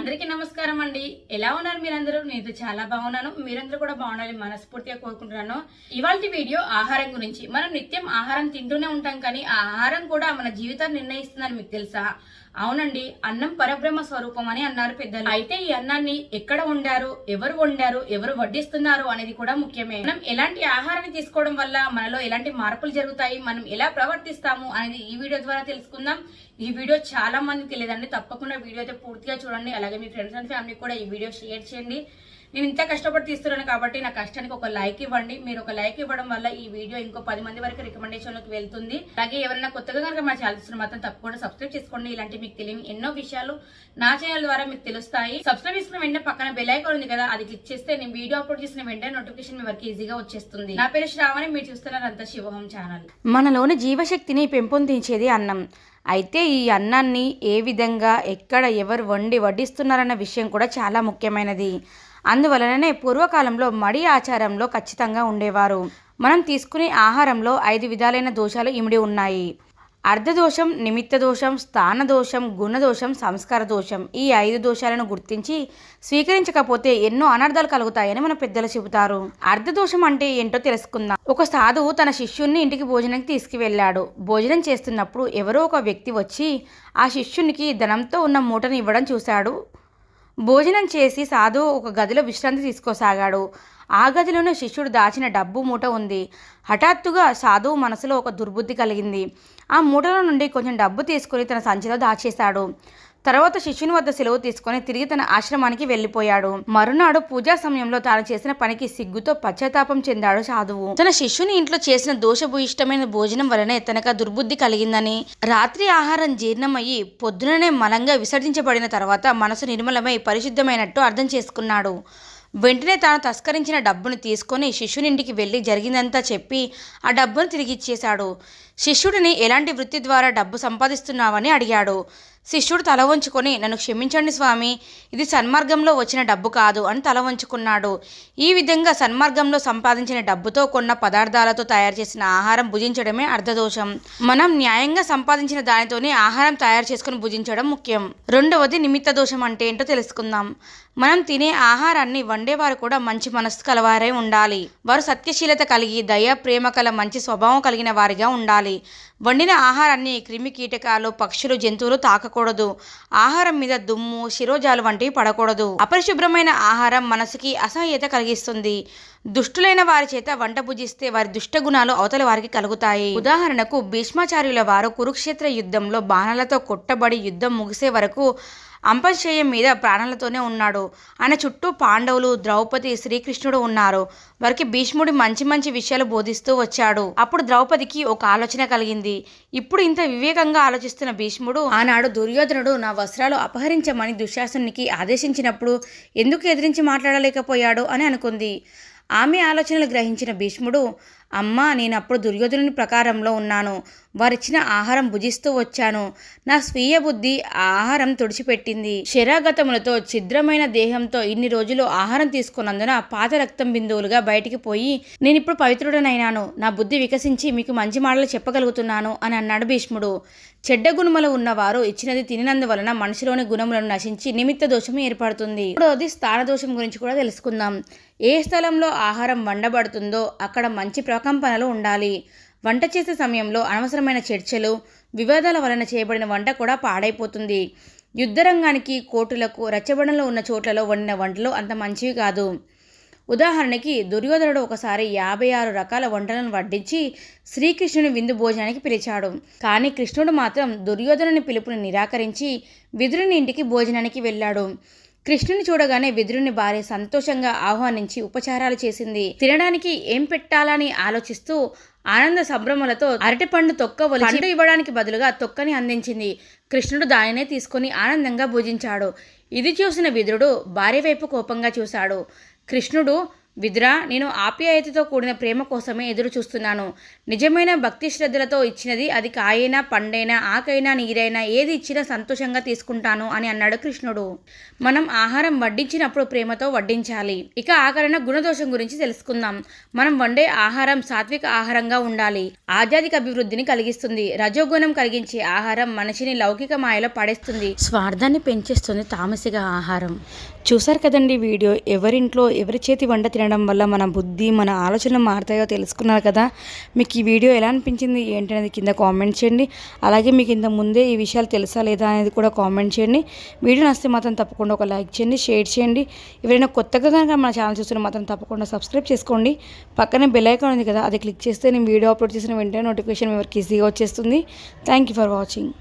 అందరికీ నమస్కారం అండి. ఎలా ఉన్నారు మీరందరూ? నేను చాలా బాగున్నాను. మీరందరూ కూడా బాగుండాలి మనస్ఫూర్తిగా కోరుకుంటున్నాను. ఇవాళ వీడియో ఆహారం గురించి. మనం నిత్యం ఆహారం తింటూనే ఉంటాం కానీ ఆ ఆహారం కూడా మన జీవితాన్ని నిర్ణయిస్తుందని మీకు తెలుసా? అవునండి అన్నం పరబ్రహ్మ స్వరూపం అని అన్నారు పెద్దలు. అయితే ఈ అన్నాన్ని ఎక్కడ వండారు ఎవరు వండారు ఎవరు వడ్డిస్తున్నారు అనేది కూడా ముఖ్యమే. మనం ఎలాంటి ఆహారాన్ని తీసుకోవడం వల్ల మనలో ఎలాంటి మార్పులు జరుగుతాయి మనం ఎలా ప్రవర్తిస్తాము అనేది ఈ వీడియో ద్వారా తెలుసుకుందాం. ఈ వీడియో చాలా మంది తెలియదండి. తప్పకుండా వీడియో అయితే పూర్తిగా చూడండి. అలాగే మీ ఫ్రెండ్స్ అండ్ ఫ్యామిలీ కూడా ఈ వీడియో షేర్ చేయండి. నేను ఇంత కష్టపడి తీస్తున్నాను కాబట్టి నా కష్టానికి ఒక లైక్ ఇవ్వండి. మీరు ఒక లైక్ ఇవ్వడం వల్ల ఈ వీడియో ఇంకో పది మంది వరకు రికమెండేషన్లోకి వెళ్తుంది. అలాగే ఎవరైనా కొత్తగా కనుక మా ఛానల్స్ మాత్రం తప్పకుండా సబ్స్క్రైబ్ చేసుకోండి. ఇలాంటి మీకు తెలియని ఎన్నో విషయాలు నా ఛానల్ ద్వారా మీకు తెలుస్తాయి. సబ్స్క్రైబ్ చేసుకున్న వెంటనే పక్కన బెల్ ఐకాన్ ఉంది కదా అది క్లిక్ చేస్తే నేను వీడియో అప్లోడ్ చేసిన వెంటనే నోటిఫికేషన్ మీ వరకు ఈజీగా వచ్చేస్తుంది. నా పేరు శ్రావణి మీరు చూస్తున్నారు అంత శివహం ఛానల్. మనలోని జీవశక్తిని పెంపొందించేది అన్నం. అయితే ఈ అన్నాన్ని ఏ విధంగా ఎక్కడ ఎవరు వండి వడ్డిస్తున్నారన్న విషయం కూడా చాలా ముఖ్యమైనది. అందువలననే పూర్వకాలంలో మడి ఆచారంలో ఖచ్చితంగా ఉండేవారు. మనం తీసుకునే ఆహారంలో ఐదు విధాలైన దోషాలు ఇమిడి ఉన్నాయి. అర్ధదోషం నిమిత్త దోషం స్థాన దోషం గుణదోషం సంస్కార దోషం ఈ ఐదు దోషాలను గుర్తించి స్వీకరించకపోతే ఎన్నో అనర్థాలు కలుగుతాయని మన పెద్దలు చెబుతారు. అర్ధదోషం అంటే ఏంటో తెలుసుకుందాం. ఒక సాధువు తన శిష్యుణ్ణి ఇంటికి భోజనానికి తీసుకువెళ్ళాడు. భోజనం చేస్తున్నప్పుడు ఎవరో ఒక వ్యక్తి వచ్చి ఆ శిష్యునికి ధనంతో ఉన్న మూటను ఇవ్వడం చూశాడు. భోజనం చేసి సాధువు ఒక గదిలో విశ్రాంతి తీసుకోసాగాడు. ఆ గదిలోనే శిష్యుడు దాచిన డబ్బు మూట ఉంది. హఠాత్తుగా సాధువు మనసులో ఒక దుర్బుద్ధి కలిగింది. ఆ మూటలో నుండి కొంచెం డబ్బు తీసుకుని తన సంచిలో దాచేశాడు. తర్వాత శిష్యుని వద్ద సెలవు తీసుకొని తిరిగి తన ఆశ్రమానికి వెళ్ళిపోయాడు. మరునాడు పూజా సమయంలో తాను చేసిన పనికి సిగ్గుతో పశ్చాత్తాపం చెందాడు సాధువు. తన శిష్యుని ఇంట్లో చేసిన దోషభూయిష్టమైన భోజనం వలనే తనకు దుర్బుద్ధి కలిగిందని రాత్రి ఆహారం జీర్ణమయ్యి పొద్దుననే మలంగా విసర్జించబడిన తర్వాత మనసు నిర్మలమై పరిశుద్ధమైనట్టు అర్థం చేసుకున్నాడు. వెంటనే తాను తస్కరించిన డబ్బును తీసుకొని శిష్యునింటికి వెళ్ళి జరిగిందంతా చెప్పి ఆ డబ్బును తిరిగి ఇచ్చేశాడు. శిష్యుడిని ఎలాంటి వృత్తి ద్వారా డబ్బు సంపాదిస్తున్నావని అడిగాడు. శిష్యుడు తల వంచుకొని నన్ను క్షమించండి స్వామి ఇది సన్మార్గంలో వచ్చిన డబ్బు కాదు అని తల వంచుకున్నాడు. ఈ విధంగా సన్మార్గంలో సంపాదించిన డబ్బుతో కొన్న పదార్థాలతో తయారు చేసిన ఆహారం భుజించడమే అర్ధదోషం మనం న్యాయంగా సంపాదించిన దానితోనే ఆహారం తయారు చేసుకుని భుజించడం ముఖ్యం. రెండవది నిమిత్త దోషం అంటే ఏంటో తెలుసుకుందాం. మనం తినే ఆహారాన్ని వండేవారు కూడా మంచి మనస్సు కలవారై ఉండాలి. వారు సత్యశీలత కలిగి దయ ప్రేమ కల మంచి స్వభావం కలిగిన వారిగా ఉండాలి. వండిన ఆహారాన్ని క్రిమి కీటకాలు పక్షులు జంతువులు తాకకూడదు ఆహారం మీద దుమ్ము శిరోజాలు వంటివి పడకూడదు. అపరిశుభ్రమైన ఆహారం మనసుకి అసహ్యత కలిగిస్తుంది. దుష్టులైన వారి చేత వంట పూజిస్తే వారి దుష్ట గుణాలు అవతల వారికి కలుగుతాయి. ఉదాహరణకు భీష్మాచార్యుల వారు కురుక్షేత్ర యుద్ధంలో బాణాలతో కొట్టబడి యుద్ధం ముగిసే వరకు అంపశయ్యం మీద ప్రాణాలతోనే ఉన్నాడు. ఆయన చుట్టూ పాండవులు ద్రౌపది శ్రీకృష్ణుడు ఉన్నారు. వారికి భీష్ముడి మంచి మంచి విషయాలు బోధిస్తూ వచ్చాడు. అప్పుడు ద్రౌపదికి ఒక ఆలోచన కలిగింది. ఇప్పుడు ఇంత వివేకంగా ఆలోచిస్తున్న భీష్ముడు ఆనాడు దుర్యోధనుడు నా వస్త్రాలు అపహరించమని దుశ్శాసనునికి ఆదేశించినప్పుడు ఎందుకు ఎదిరించి మాట్లాడలేకపోయాడు? అని అనుకుంది. ఆమె ఆలోచనలు గ్రహించిన భీష్ముడు అమ్మా నేను అప్పుడు దుర్యోధనుని ప్రకారంలో ఉన్నాను. వారిచ్చిన ఆహారం భుజిస్తూ వచ్చాను. నా స్వీయ బుద్ధి ఆహారం తుడిచిపెట్టింది. శరాగతములతో ఛిద్రమైన దేహంతో ఇన్ని రోజులు ఆహారం తీసుకున్నందున పాత రక్తం బిందువులుగా బయటికి పోయి నేను ఇప్పుడు పవిత్రుడనైనాను. నా బుద్ధి వికసించి మీకు మంచి మాటలు చెప్పగలుగుతున్నాను అని అన్నాడు భీష్ముడు. చెడ్డ గుణములు ఉన్నవారు ఇచ్చినది తినినందువలన మనిషిలోని గుణములను నశించి నిమిత్త దోషం ఏర్పడుతుంది. మూడవది స్థాన దోషం గురించి కూడా తెలుసుకుందాం. ఏ స్థలంలో ఆహారం వండబడుతుందో అక్కడ మంచి ప్ర ప్రకంపనలు ఉండాలి. వంట చేసే సమయంలో అనవసరమైన చర్చలు వివాదాల వలన చేయబడిన వంట కూడా పాడైపోతుంది. యుద్ధరంగానికి కోర్టులకు రచ్చబండలో ఉన్న చోట్లలో వండిన వంటలు అంత మంచివి కాదు. ఉదాహరణకి దుర్యోధనుడు ఒకసారి యాభై ఆరు రకాల వంటలను వడ్డించి శ్రీకృష్ణుని విందు భోజనానికి పిలిచాడు. కానీ కృష్ణుడు మాత్రం దుర్యోధనుని పిలుపుని నిరాకరించి విదురుని ఇంటికి భోజనానికి వెళ్ళాడు. కృష్ణుని చూడగానే విదురుని భార్య సంతోషంగా ఆహ్వానించి ఉపచారాలు చేసింది. తినడానికి ఏం పెట్టాలని ఆలోచిస్తూ ఆనంద సంభ్రమలతో అరటిపండు తొక్క ఒలిచి ఇవ్వడానికి బదులుగా తొక్కని అందించింది. కృష్ణుడు దానినే తీసుకొని ఆనందంగా భుజించాడు. ఇది చూసిన విదురుడు భార్య వైపు కోపంగా చూశాడు. కృష్ణుడు విదురా నేను ఆప్యాయతతో కూడిన ప్రేమ కోసమే ఎదురు చూస్తున్నాను నిజమైన భక్తి శ్రద్ధలతో ఇచ్చినది అది కాయైనా పండైనా ఆకైనా నీరైనా ఏది ఇచ్చినా సంతోషంగా తీసుకుంటాను అని అన్నాడు కృష్ణుడు. మనం ఆహారం వడ్డించినప్పుడు ప్రేమతో వడ్డించాలి. ఇక ఆకరణ గుణదోషం గురించి తెలుసుకుందాం. మనం వండే ఆహారం సాత్విక ఆహారంగా ఉండాలి. ఆధ్యాత్మిక అభివృద్ధిని కలిగిస్తుంది. రజోగుణం కలిగించే ఆహారం మనిషిని లౌకిక మాయలో పడేస్తుంది. స్వార్థాన్ని పెంచేస్తుంది తామసిక ఆహారం. చూసారు కదండి వీడియో? ఎవరింట్లో ఎవరి చేతి వంట తినడం వల్ల మన బుద్ధి మన ఆలోచనలు మారుతాయో తెలుసుకున్నారు కదా. మీకు ఈ వీడియో ఎలా అనిపించింది? ఏంటి అనేది కింద కామెంట్ చేయండి. అలాగే మీకు ఇంత ముందే ఈ విషయాలు తెలుసా లేదా అనేది కూడా కామెంట్ చేయండి. వీడియో నచ్చితే మాత్రం తప్పకుండా ఒక లైక్ చేయండి షేర్ చేయండి. ఎవరైనా కొత్తగా కనుక మన ఛానల్ చూస్తున్న మాత్రం తప్పకుండా సబ్స్క్రైబ్ చేసుకోండి. పక్కనే బెల్ ఐకాన్ ఉంది కదా అది క్లిక్ చేస్తే నేను వీడియో అప్లోడ్ చేసిన వెంటనే నోటిఫికేషన్ ఎవరికి ఈజీగా వచ్చేస్తుంది. Thank you for watching